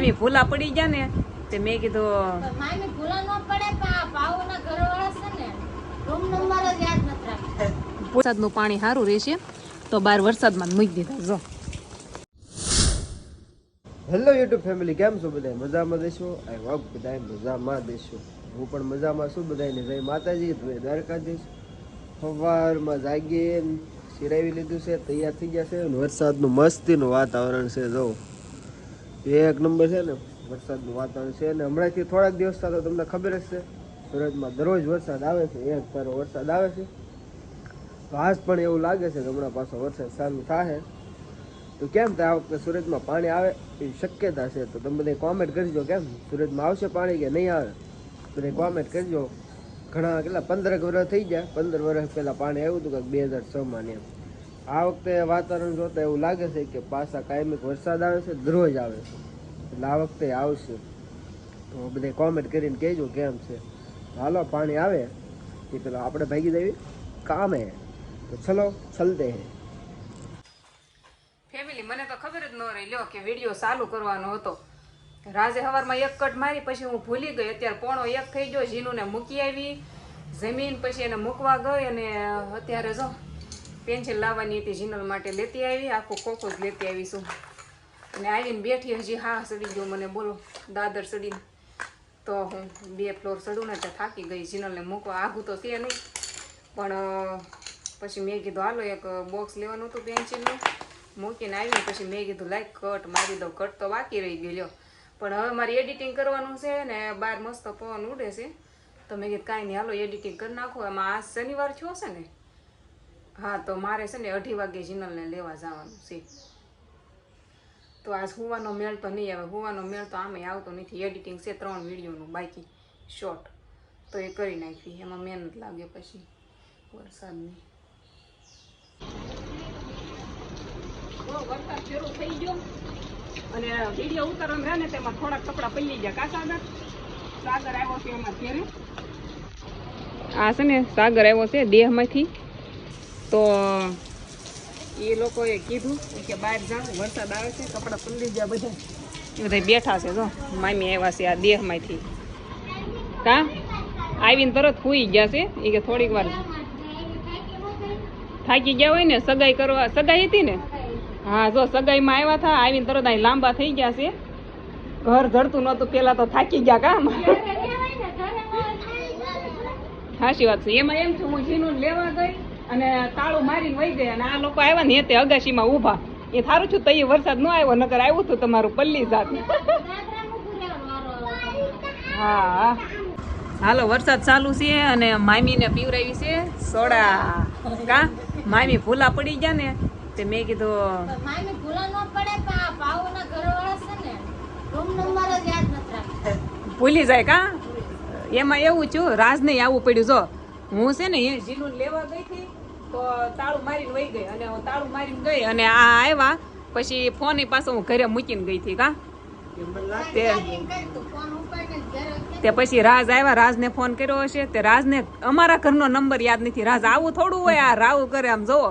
મામી ભૂલા પડી ગયા ને તે મેં કીધું મામી ભૂલા ન પડે પણ આ ભાવના ઘરવાળા છે ને રૂમ નંબર જ યાદ નથી રાખતા. વરસાદનું પાણી સારું રહેશે તો બાર વરસાદમાં મૂકી દીધા જો. હેલો યુટ્યુબ ફેમિલી કેમ છો બધા મજામાં દેશો? આઈ વોક બધા મજામાં દેશો. હું પણ મજામાં છું બધાને જય માતાજી જય દ્વારકાધીશ. સવારમાં જાગીએ સિરાવી લીધું છે તૈયાર થઈ ગયા છે વરસાદનું મસ્તીનું વાતાવરણ છે જો. એક નંબર છે ને, વરસાદનું વાતાવરણ છે અને હમણાંથી થોડાક દિવસ તો તમને ખબર જ છે, સુરતમાં દરરોજ વરસાદ આવે છે, એક તારો વરસાદ આવે છે. તો આજ પણ એવું લાગે છે કે હમણાં પાછો વરસાદ ચાલુ થાય તો કેમ થાય આ વખતે સુરતમાં પાણી આવે એવી શક્યતા છે? તો તમે બધા કોમેન્ટ કરજો કેમ? સુરતમાં આવશે પાણી કે નહીં આવે? બધા કોમેન્ટ કરજો. ઘણા કેટલા, પંદર વર્ષ થઈ ગયા. પંદર વર્ષ પહેલાં પાણી આવ્યું હતું કે બે હજાર છમાં ને એમ. આ વખતે વાતાવરણ જોતા એવું લાગે છે કે પાછા કાયમિક વરસાદ આવે છે, દરરોજ આવે છે. એટલે આ વખતે આવશે. તો બધે કોમેન્ટ કરીને કહેજો કેમ છે. હાલો, પાણી આવે. એ પેલા આપણે ભાગી દેવી કામે. તો ચલો, ચલતે હે. ફેમિલી મને તો ખબર જ ન રહી. લ્યો કે વીડિયો ચાલુ કરવાનો હતો. રાજે સવારમાં એક કટ મારી, પછી હું ભૂલી ગઈ. અત્યારે પોણો એક થઈ ગયો. જીનુને મૂકી આવી. જમીન પછી એને મૂકવા ગઈ અને અત્યારે જો પેન્સિલ લાવવાની હતી, જીનલ માટે લેતી આવી, આખું ખોખો જ લેતી આવીશું અને આવીને બેઠી હજી હા સડી ગયો મને બોલો, દાદર સડીને તો હું બે ફ્લોર ચડું ને ત્યાં થાકી ગઈ, જીનલને મૂકવા. આઘું તો છે નહીં, પણ પછી મેં કીધું, હાલો એક બોક્સ લેવાનું હતું પેન્સિલનું. મૂકીને આવીને પછી મેં કીધું, લાઈક કટ મારી દઉં. કટ તો બાકી રહી ગયેલો. પણ હવે મારે એડિટિંગ કરવાનું છે ને બહાર મસ્ત પવન ઉડે છે. તો મેં કીધું, કાંઈ નહીં, હાલો એડિટિંગ કરી નાખો. એમાં આ શનિવાર થયો છે ને હા, તો મારે છે ને અઢી વાગે જીનલને લેવા જવાનું છે. તો આજ હુવાનો મેળ તો નહીં આવે. હુવાનો મેળ તો આમે આવતો નથી. એડિટિંગ છે ત્રણ વિડીયોનું, બાકી શોર્ટ તો એ કરી નાખી. એમાં મહેનત લાગે પછી વરસાદની. વરસાદ શરૂ થઈ ગયો. અને વીડિયો ઉતારવાનું રહે ને તેમાં થોડાક કપડાં પલળી ગયા કા સાગર? સાગર આવ્યો છે એમાં ઘેરે. આ છે ને સાગર આવ્યો છે દેહમાંથી. તો એ લોકોએ કીધું કે બહાર જાવ વરસાદ આવે છે કપડાં પલળી ગયા બધા. એ બધા બેઠા છે જો. મામી આવ્યા છે આ દેહમાંથી. કા? આવીને તરત સૂઈ ગયા છે. એ કે થોડીક વાર થાકી ગયા હોય ને સગાઈ કરવા સગાઈ હતી ને? હા જો સગાઈમાં આવ્યા હતા આવીને તરત અહીં લાંબા થઈ ગયા છે. ઘર ધરતું નહોતું પેલા તો થાકી ગયા કામ સાચી વાત છે. એમાં એમ છે હું જીનું લેવા ગઈ અને તાળું મારીને વહી ગયા અને આ લોકો આવ્યા ને તે અગાશીમાં ઊભા. એ થારું છું તઈ વરસાદ ન આવ્યો નકર આવ્યું હતું તમારું પલ્લી જાત. હા. હાલો વરસાદ ચાલુ છે અને મામીને પીવરાવી છે સોડા. કા? મામી ભૂલા પડી ગયા ને તે મેં કીધું મામી ભૂલા ન પડે પણ ઘરવાળા છે ને રૂમ નંબર જ યાદ નથી ભૂલી જાય કા? એમાં એવું છું રાજને આવું પડ્યું. જો હું છે ને એ જીલું લેવા ગઈ હતી અને આ આવ્યા. પછી ફોન પાછો હું ઘરે મૂકીને ગઈ હતી, કા? તે પછી રાજ આવ્યા. રાજને ફોન કર્યો હશે. તે રાજને અમારા ઘરનો નંબર યાદ નથી. રાજ આવું થોડું હોય આ રાવ કરે આમ જોવો.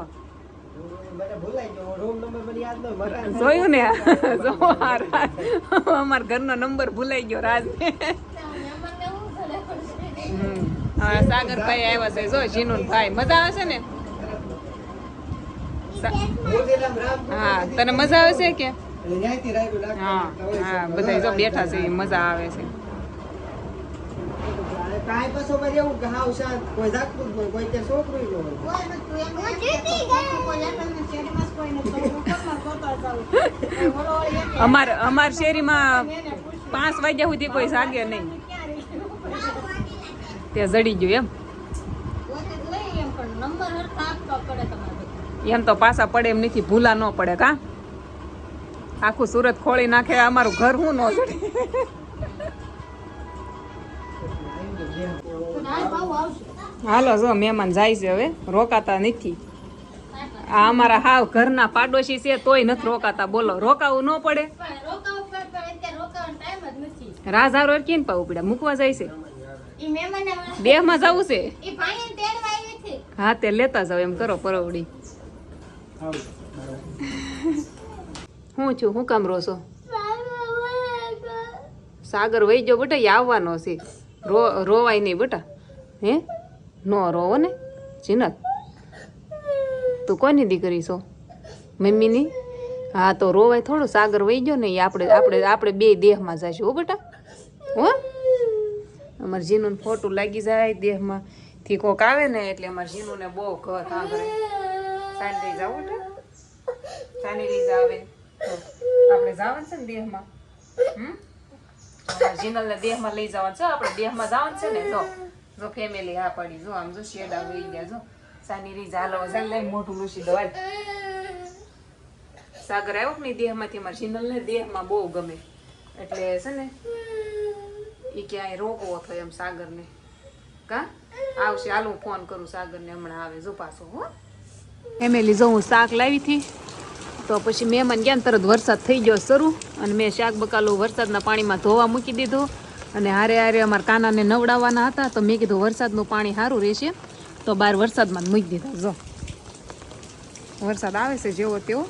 જોયું ને? જો રાજ. અમારા ઘરનો નંબર ભૂલાઈ ગયો. હા, સાગરભાઈ આવ્યા છે. જો જીનુન ભાઈ મજા આવશે ને? હા, તને મજા આવે છે કે. હા હા બધા જો બેઠા છે, એ મજા આવે છે અમાર અમાર શેરીમાં પાંચ વાગ્યા સુધી કોઈ જાગે નહીં ત્યાં જડી ગયું એમ નંબર. એમ તો પાછા પડે એમ નથી ભૂલા ન પડે કા? આખું સુરત ખોળી નાખે અમારું ઘર હું ન જડે. હાલ જો મહેમાન જાય છે હવે રોકાતા નથી. આ અમારા હાવ ઘરના પાડોશી છે તોય નથી રોકાતા બોલો રોકાવું ન પડે. રાજા હારો કેમ પાવું પડે મૂકવા જાય છે? બે માં જવું છે? હા તે લેતા જાવ એમ કરો પરવડી. હું છું, હું કામ રોશો સાગર વહી ગયો બેટા આવવાનો છે. રો, રોવાય નહીં બેટા. હે? નો રોવો ને, જીનત. તું કોની દીકરી છો? મમ્મીની? હા, તો રોવાય થોડું, સાગર વહી ગયો ને આપણે આપણે આપણે બે દેહમાં જઈશું હો બેટા. હો? અમારે જીનું ફોટું લાગી જાય દેહમાં. થી કોક આવે ને, એટલે અમારે જીનુને બહુ ઘર સાંભળે. સાંજે જાવ બેટા સાની રીઝ આવે આપણે જવાનું છે ને દેહમાં? હમ? જીનલને દેહમાં લઈ જવાનું છે. આપણે દેહમાં જવાનું છે ને, જો. જો ફેમિલી હા પડી, જો આમ જો શેડ આવી ગયા, જો. સાની રીઝ હાલો ચાલ લઈ મોટું લૂસી દો સાગર આવ્યો કે નહીં દેહમાંથી? મારા જીનલને દેહમાં બહુ ગમે. એટલે છે ને એ ક્યાંય રોકવો થયો એમ સાગરને. કા? આવશે, હાલ, હું ફોન કરું સાગરને, હમણાં આવે, જો પાછો, હો. ફેમિલી જો હું શાક લાવી હતી. તો પછી મહેમાન ગયા ને તરત વરસાદ થઈ ગયો શરૂ. અને મેં શાક બકાલું વરસાદના પાણીમાં ધોવા મૂકી દીધું. અને હારે હારે અમારા કાનાને નવડાવવાના હતા, તો મેં કીધું વરસાદનું પાણી સારું રહેશે. તો બહાર વરસાદમાં મૂકી દીધા, જો. વરસાદ આવે છે જેવો તેવો.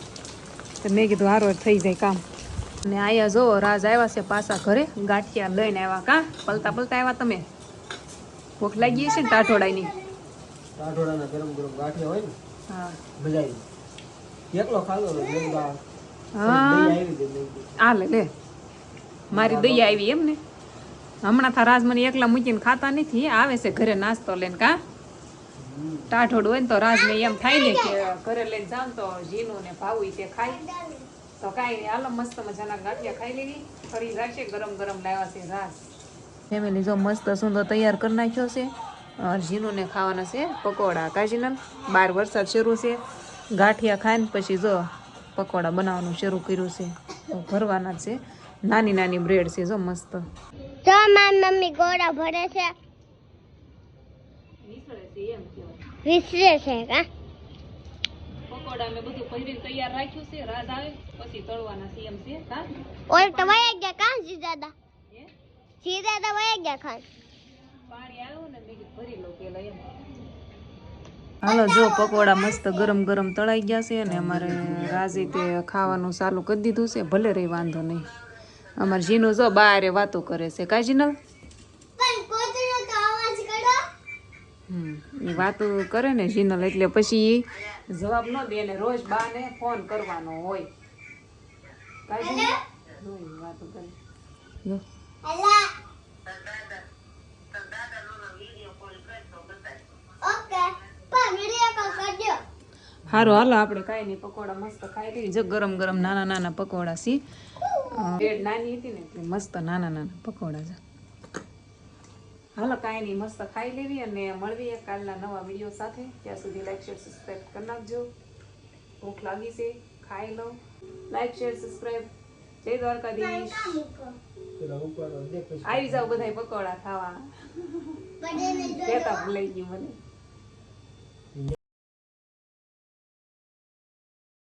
તો મેં કીધું હારો થઈ જાય કામ. અને આયા જો, રાજ આવ્યા છે પાછા ઘરે. ગાંઠિયા લઈને આવ્યા કા? પલતા પલતા આવ્યા તમે? ભૂખ લાગી છે ને ટાઢોડાની કાઠોડાના ગરમ ગરમ ગાંઠિયા હોય ને? મજા આવી એકલો ખાધો હા લે લે મારી દયા આવી એમ ને હમણાં થા રાજમની એકલા મૂકીને ખાતા નથી આવે છે ઘરે નાસ્તો લઈને કા ટાઢોડ હોય ને તો રાજ ને એમ થાય ને કે ઘરે લઈને જાવ તો જીનું ને ભાવું તે ખાય તો કાંઈ નહીં હાલો મસ્ત મજાના ગાંઠિયા ખાઈ લેવી ફરી રાખશે ગરમ ગરમ લાવ્યા છે રાજ ફેમિલી જો મસ્ત સુંદર તૈયાર કરી નાખ્યો છે જીનુને ખાવાના છે પકોડા. કાજીના બાર વરસાદ શરૂ છે. ગાંઠિયા ખાઈને પછી જો પકોડા બનાવવાનું શરૂ કર્યું છે. ભરવાના છે. નાની નાની બ્રેડ છે જો મસ્ત. જો મારી મમ્મી ગોળા ભરે છે. વિસરે છે કા પકોડા મે બધું ભરીને તૈયાર રાખ્યું છે. રાજ આવે પછી તળવાના છે એમ છે કા ઓય તો વયા ગયા કા જીજાદા? જીજાદા વયા ગયા ખાન? હાલો જો પકોડા મસ્ત ગરમ ગરમ તળાઈ ગયા છે અને અમારે રાજી તે ખાવાનું ચાલુ કરી દીધું છે ભલે રહી વાંધો નહીં. અમારે જીનું જો બારે વાતો કરે છે. કા જીનલ પણ કોતરો તો અવાજ કરો હમ એ વાતો કરે ને જીનલ એટલે પછી જવાબ ન દે ને રોજ બાને ફોન કરવાનો હોય. કા જીનલ? જો ઈ વાતો કરે જો. હલા ઓકે પણ વિડિયો કોલ કરજો હારું હાલો આપણે કાંઈ નહીં પકોડા મસ્ત ખાઈ લઈએ. જો ગરમ ગરમ નાના નાના પકોડા સી બેડ નાની હતી ને એટલે મસ્ત નાના નાના પકોડા છે. હાલો કાંઈ નહીં મસ્ત ખાઈ લેવી અને મળવી કાલના નવા વીડિયો સાથે. ત્યાં સુધી લાઈક શેર સબસ્ક્રાઈબ કરી નાખજો. ભૂખ લાગી છે ખાઈ લો. લાઈક શેર સબસ્ક્રાઈબ જય દ્વારકાધીશ. આવી જાવ બધાય પકોડા ખાવા. કહેતા ભૂલાઈ ગયું મને.